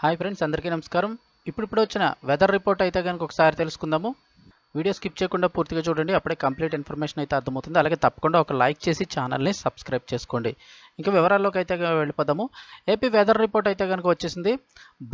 Hi friends అందరికీ నమస్కారం. ఇప్పుడిప్పుడు వచ్చిన వెదర్ రిపోర్ట్ అయితే కనుక ఒకసారి తెలుసుకుందాము. వీడియో స్కిప్ చేయకుండా పూర్తిగా చూడండి అప్పుడే కంప్లీట్ ఇన్ఫర్మేషన్ అయితే అర్థమవుతుంది. అలాగే తప్పకుండా ఒక లైక్ చేసి ఛానల్ని సబ్స్క్రైబ్ చేసుకోండి. ఇంకా వివరాల్లోకి అయితే వెళ్ళిపోదాము. ఏపీ వెదర్ రిపోర్ట్ అయితే కనుక వచ్చేసింది.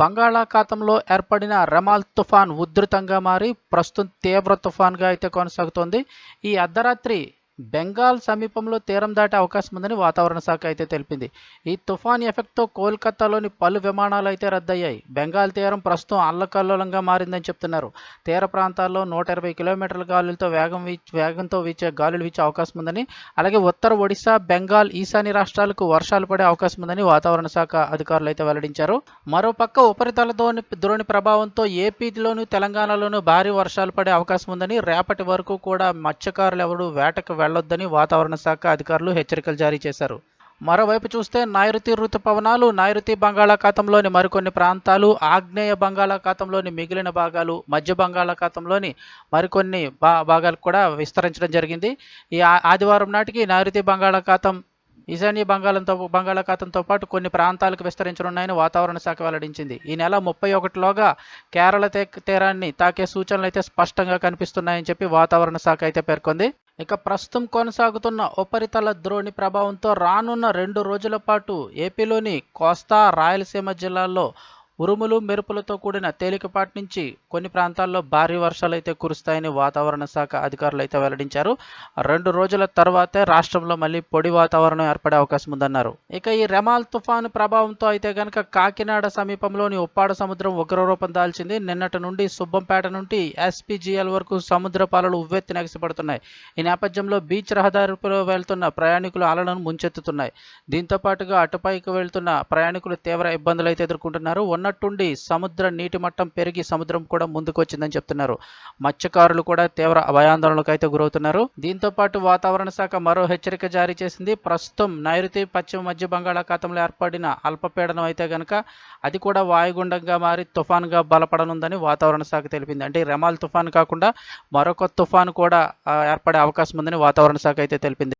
బంగాళాఖాతంలో ఏర్పడిన రెమాల్ తుఫాన్ ఉధృతంగా మారి ప్రస్తుతం తీవ్ర తుఫాన్గా అయితే కొనసాగుతోంది. ఈ అర్ధరాత్రి బెంగాల్ సమీపంలో తీరం దాటే అవకాశం ఉందని వాతావరణ శాఖ అయితే తెలిపింది. ఈ తుఫాన్ ఎఫెక్ట్తో కోల్కతాలోని పలు విమానాలు అయితే రద్దయ్యాయి. బెంగాల్ తీరం ప్రస్తుతం అల్లకల్లోలంగా మారిందని చెప్తున్నారు. తీర ప్రాంతాల్లో నూట ఇరవై కిలోమీటర్ల గాలులతో వేగం వేగంతో వీచే గాలులు వీచే అవకాశం ఉందని అలాగే ఉత్తర ఒడిశా బెంగాల్ ఈశాన్య రాష్ట్రాలకు వర్షాలు పడే అవకాశం ఉందని వాతావరణ శాఖ అధికారులు అయితే వెల్లడించారు. మరోపక్క ఉపరితల ద్రోణి ద్రోణి ప్రభావంతో ఏపీలోను తెలంగాణలోనూ భారీ వర్షాలు పడే అవకాశం ఉందని రేపటి వరకు కూడా మత్స్యకారులు ఎవరు వేటకు వెళ్ళొద్దని వాతావరణ శాఖ అధికారులు హెచ్చరికలు జారీ చేశారు. మరోవైపు చూస్తే నైరుతి ఋతుపవనాలు నైరుతి బంగాళాఖాతంలోని మరికొన్ని ప్రాంతాలు ఆగ్నేయ బంగాళాఖాతంలోని మిగిలిన భాగాలు మధ్య బంగాళాఖాతంలోని మరికొన్ని భా భాగాలు కూడా విస్తరించడం జరిగింది. ఈ ఆదివారం నాటికి నైరుతి బంగాళాఖాతం ఈశాన్య బంగాళంతో బంగాళాఖాతంతో పాటు కొన్ని ప్రాంతాలకు విస్తరించనున్నాయని వాతావరణ శాఖ వెల్లడించింది. ఈ నెల ముప్పై ఒకటిలోగా కేరళ తీరాన్ని తాకే సూచనలు అయితే స్పష్టంగా కనిపిస్తున్నాయని చెప్పి వాతావరణ శాఖ అయితే పేర్కొంది. ఇక ప్రస్తుతం కొనసాగుతున్న ఉపరితల ద్రోణి ప్రభావంతో రానున్న రెండు రోజుల పాటు ఏపీలోని కోస్తా రాయలసీమ జిల్లాల్లో ఉరుములు మెరుపులతో కూడిన తేలికపాటి నుంచి కొన్ని ప్రాంతాల్లో భారీ వర్షాలు అయితే కురుస్తాయని వాతావరణ శాఖ అధికారులు అయితే వెల్లడించారు. రెండు రోజుల తర్వాతే రాష్ట్రంలో మళ్ళీ పొడి వాతావరణం ఏర్పడే అవకాశం ఉందన్నారు. ఇక ఈ రెమాల్ తుఫాను ప్రభావంతో అయితే గనక కాకినాడ సమీపంలోని ఉప్పాడ సముద్రం ఉగ్రరూపం దాల్చింది. నిన్నటి నుండి సుబ్బంపేట నుండి ఎస్పీజీఎల్ వరకు సముద్ర పాలలు ఉవ్వెత్తి నెగసిపడుతున్నాయి. ఈ నేపథ్యంలో బీచ్ రహదారిలో వెళ్తున్న ప్రయాణికులు అలలను ముంచెత్తుతున్నాయి. దీంతో పాటుగా అటుపైకి వెళ్తున్న ప్రయాణికులు తీవ్ర ఇబ్బందులు అయితే ఎదుర్కొంటున్నారు ఉన్నట్టుండి సముద్ర నీటి మట్టం పెరిగి సముద్రం కూడా ముందుకు వచ్చిందని చెప్తున్నారు. మత్స్యకారులు కూడా తీవ్ర భయాందోళనకు అయితే గురవుతున్నారు. దీంతో పాటు వాతావరణ శాఖ మరో హెచ్చరిక జారీ చేసింది. ప్రస్తుతం నైరుతి పశ్చిమ మధ్య బంగాళాఖాతంలో ఏర్పడిన అల్పపీడనం అయితే గనక అది కూడా వాయుగుండంగా మారి తుఫాన్గా బలపడనుందని వాతావరణ శాఖ తెలిపింది. అంటే రెమాల్ తుఫాన్ కాకుండా మరొక తుఫాన్ కూడా ఏర్పడే అవకాశం ఉందని వాతావరణ శాఖ అయితే తెలిపింది.